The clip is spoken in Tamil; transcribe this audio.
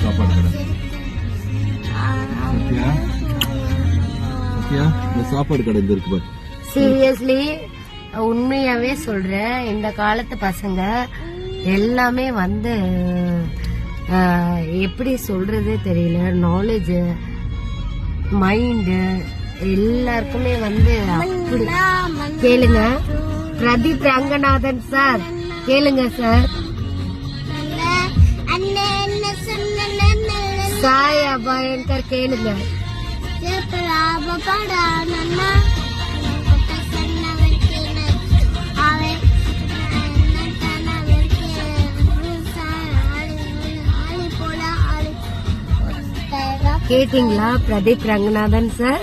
சாப்பாடு கடை சத்யா சத்யா இந்த சாப்பாடு கடை இந்த இருக்கு பாஸ் சீரியஸ்லி உண்மையாவே சொல்றேன் இந்த காலத்து பசங்க எல்லாமே வந்து எப்படி சொல்றதே தெரியல நாலேஜ் மைண்டு எல்லாருக்குமே வந்து கேளுங்க. பிரதீப் ரங்கநாதன் சார். கேளுங்க சார். சாய் அபாயங்கர் கேளுங்க. கேட்டீங்களா பிரதீப் ரங்கநாதன் சார்?